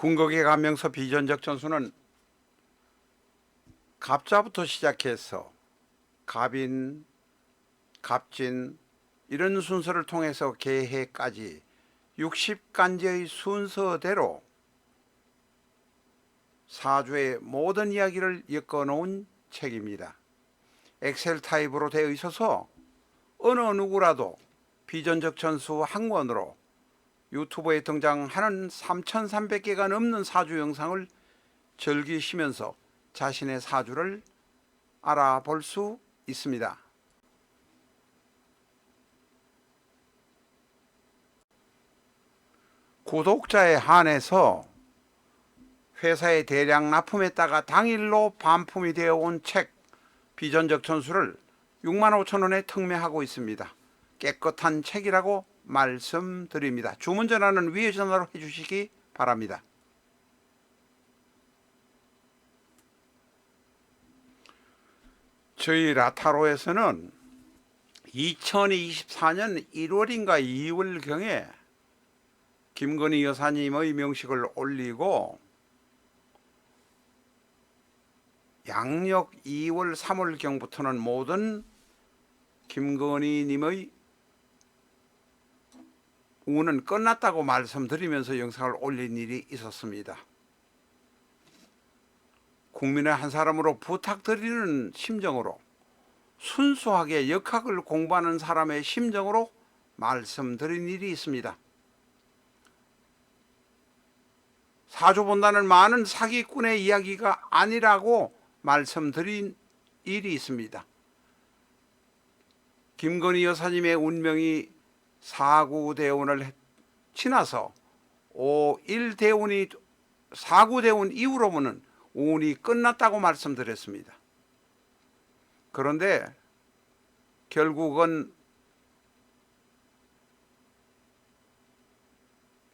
군국에 가면서 비전적 전수는 갑자부터 시작해서 갑인, 갑진 이런 순서를 통해서 개해까지 60간지의 순서대로 사주의 모든 이야기를 엮어놓은 책입니다. 엑셀 타입으로 되어 있어서 어느 누구라도 비전적 전수 한 권으로 유튜브에 등장하는 3,300개가 넘는 사주 영상을 즐기시면서 자신의 사주를 알아볼 수 있습니다. 구독자에 한해서 회사의 대량 납품했다가 당일로 반품이 되어 온 책 비전적 전수를 6만 5천 원에 특매하고 있습니다. 깨끗한 책이라고 말씀드립니다. 주문 전화는 위에 전화로 해주시기 바랍니다. 저희 라타로에서는 2024년 1월인가 2월경에 김건희 여사님의 명식을 올리고 양력 2월 3월경부터는 모든 김건희님의 운은 끝났다고 말씀드리면서 영상을 올린 일이 있었습니다. 국민의 한 사람으로 부탁드리는 심정으로 순수하게 역학을 공부하는 사람의 심정으로 말씀드린 일이 있습니다. 사주 본다는 많은 사기꾼의 이야기가 아니라고 말씀드린 일이 있습니다. 김건희 여사님의 운명이 사구대운을 지나서 5일대운이 사구대운 이후로 보는 운이 끝났다고 말씀드렸습니다. 그런데 결국은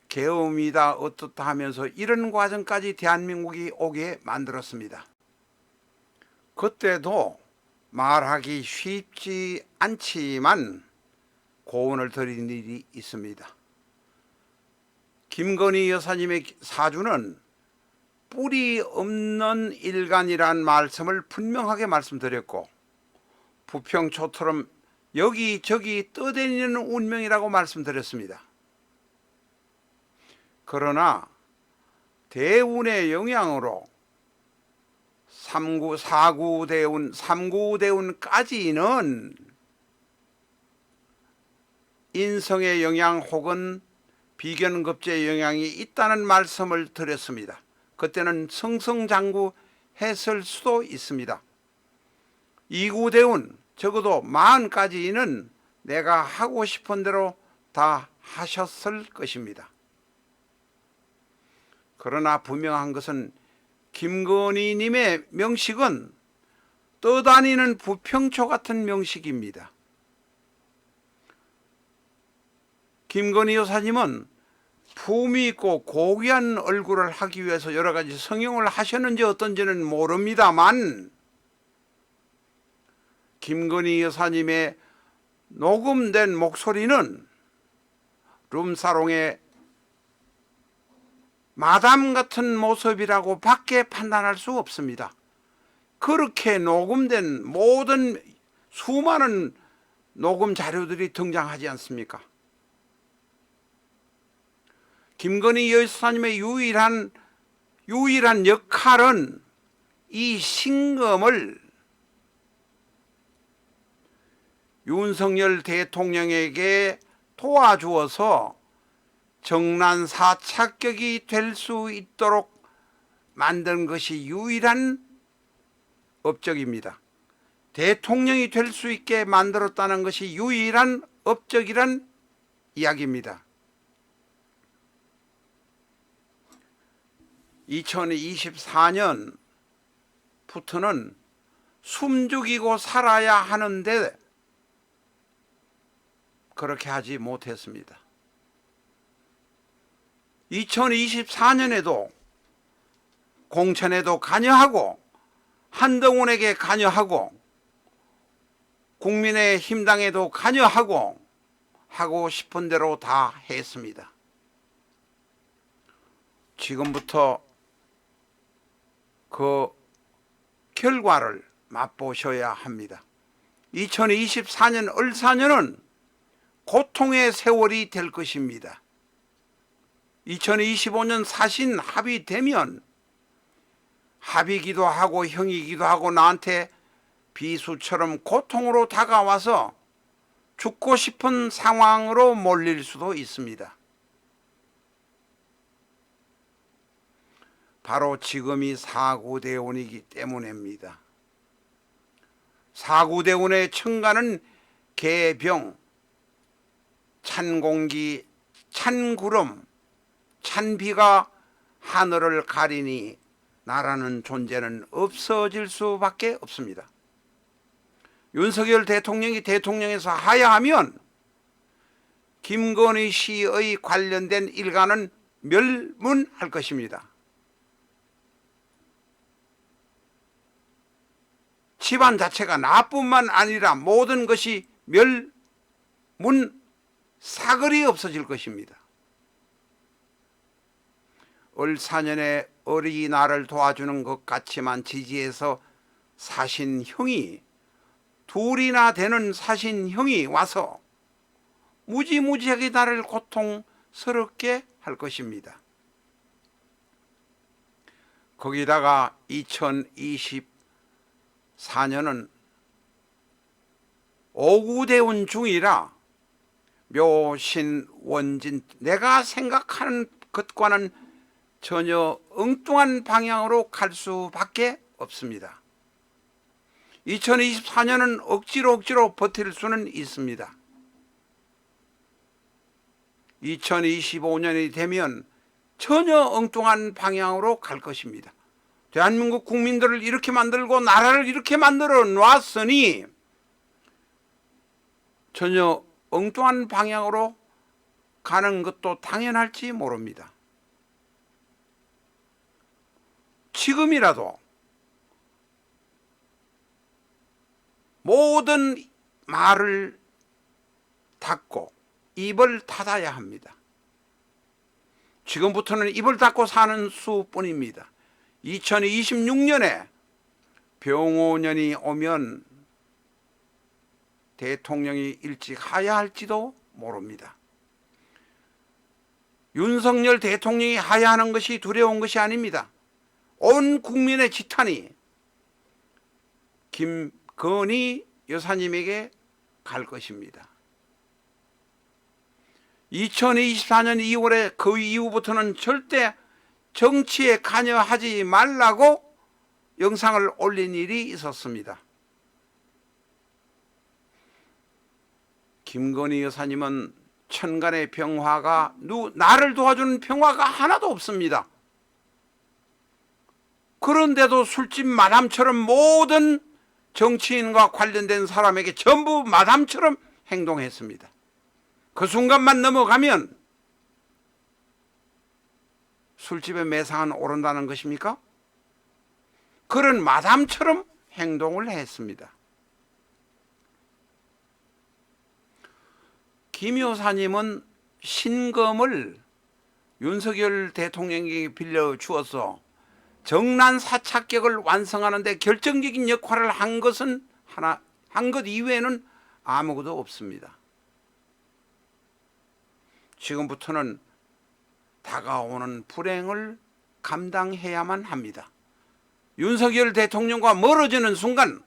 계엄이다 어떻다 하면서 이런 과정까지 대한민국이 오게 만들었습니다. 그때도 말하기 쉽지 않지만 고언을 드린 일이 있습니다. 김건희 여사님의 사주는 뿌리 없는 일간이란 말씀을 분명하게 말씀드렸고 부평초처럼 여기저기 떠다니는 운명이라고 말씀드렸습니다. 그러나 대운의 영향으로 3구, 4구 대운, 3구 대운까지는 인성의 영향 혹은 비견급제의 영향이 있다는 말씀을 드렸습니다. 그때는 성성장구 했을 수도 있습니다. 2구 대운 적어도 마흔까지는 내가 하고 싶은 대로 다 하셨을 것입니다. 그러나 분명한 것은 김건희님의 명식은 떠다니는 부평초 같은 명식입니다. 김건희 여사님은 품이 있고 고귀한 얼굴을 하기 위해서 여러 가지 성형을 하셨는지 어떤지는 모릅니다만 김건희 여사님의 녹음된 목소리는 룸사롱의 마담 같은 모습이라고 밖에 판단할 수 없습니다. 그렇게 녹음된 모든 수많은 녹음 자료들이 등장하지 않습니까? 김건희 여사님의 유일한 유일한 역할은 이 신금을 윤석열 대통령에게 도와주어서 정난 사 착격이 될 수 있도록 만든 것이 유일한 업적입니다. 대통령이 될 수 있게 만들었다는 것이 유일한 업적이란 이야기입니다. 2024년부터는 숨죽이고 살아야 하는데 그렇게 하지 못했습니다. 2024년에도 공천에도 관여하고 한동훈에게 관여하고 국민의 힘당에도 관여하고 하고 싶은 대로 다 했습니다. 지금부터 그 결과를 맛보셔야 합니다. 2024년 을사년은 고통의 세월이 될 것입니다. 2025년 사신 합이 되면 합이기도 하고 형이기도 하고 나한테 비수처럼 고통으로 다가와서 죽고 싶은 상황으로 몰릴 수도 있습니다. 바로 지금이 사구대운이기 때문입니다. 사구대운의 천간은 개병, 찬 공기, 찬 구름, 찬 비가 하늘을 가리니 나라는 존재는 없어질 수밖에 없습니다. 윤석열 대통령이 대통령에서 하야하면 김건희 씨의 관련된 일가는 멸문할 것입니다. 집안 자체가 나뿐만 아니라 모든 것이 멸문 사거리 없어질 것입니다. 을사년에 어린이날을 도와주는 것 같지만 지지해서 사신 형이 둘이나 되는 사신 형이 와서 무지무지하게 나를 고통스럽게 할 것입니다. 거기다가 2024년은 오구대운 중이라 묘신 원진 내가 생각하는 것과는 전혀 엉뚱한 방향으로 갈 수밖에 없습니다. 2024년은 억지로 억지로 버틸 수는 있습니다. 2025년이 되면 전혀 엉뚱한 방향으로 갈 것입니다. 대한민국 국민들을 이렇게 만들고 나라를 이렇게 만들어 놨으니 전혀 엉뚱한 방향으로 가는 것도 당연할지 모릅니다. 지금이라도 모든 말을 닫고 입을 닫아야 합니다. 지금부터는 입을 닫고 사는 수뿐입니다. 2026년에 병오년이 오면 대통령이 일찍 하야할지도 모릅니다. 윤석열 대통령이 하야하는 것이 두려운 것이 아닙니다. 온 국민의 지탄이 김건희 여사님에게 갈 것입니다. 2024년 2월에 그 이후부터는 절대 정치에 관여하지 말라고 영상을 올린 일이 있었습니다. 김건희 여사님은 천간의 병화가 누 나를 도와주는 병화가 하나도 없습니다. 그런데도 술집 마담처럼 모든 정치인과 관련된 사람에게 전부 마담처럼 행동했습니다. 그 순간만 넘어가면 술집의 매상은 오른다는 것입니까? 그런 마담처럼 행동을 했습니다. 김 여사님은 신검을 윤석열 대통령에게 빌려 주어서 정난 사착격을 완성하는데 결정적인 역할을 한 것은 하나 한 것 이외에는 아무것도 없습니다. 지금부터는 다가오는 불행을 감당해야만 합니다. 윤석열 대통령과 멀어지는 순간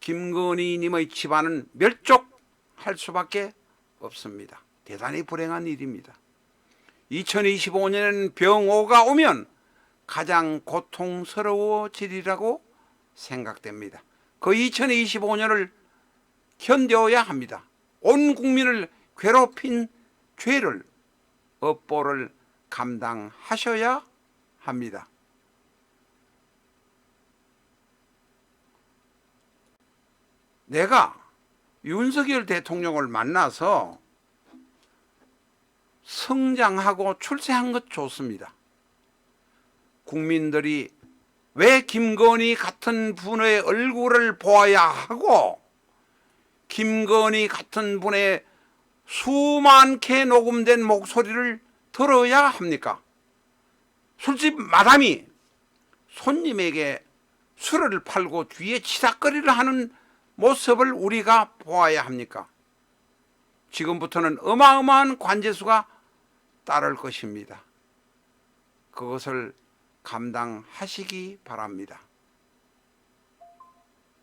김건희 님의 집안은 멸족할 수밖에 없습니다. 대단히 불행한 일입니다. 2025년엔 병오가 오면 가장 고통스러워지리라고 생각됩니다. 그 2025년을 견뎌야 합니다. 온 국민을 괴롭힌 죄를 업보를 감당하셔야 합니다. 내가 윤석열 대통령을 만나서 성장하고 출세한 것 좋습니다. 국민들이 왜 김건희 같은 분의 얼굴을 보아야 하고 김건희 같은 분의 수많게 녹음된 목소리를 들어야 합니까? 술집 마담이 손님에게 술을 팔고 뒤에 치닥거리를 하는 모습을 우리가 보아야 합니까? 지금부터는 어마어마한 관제수가 따를 것입니다. 그것을 감당하시기 바랍니다.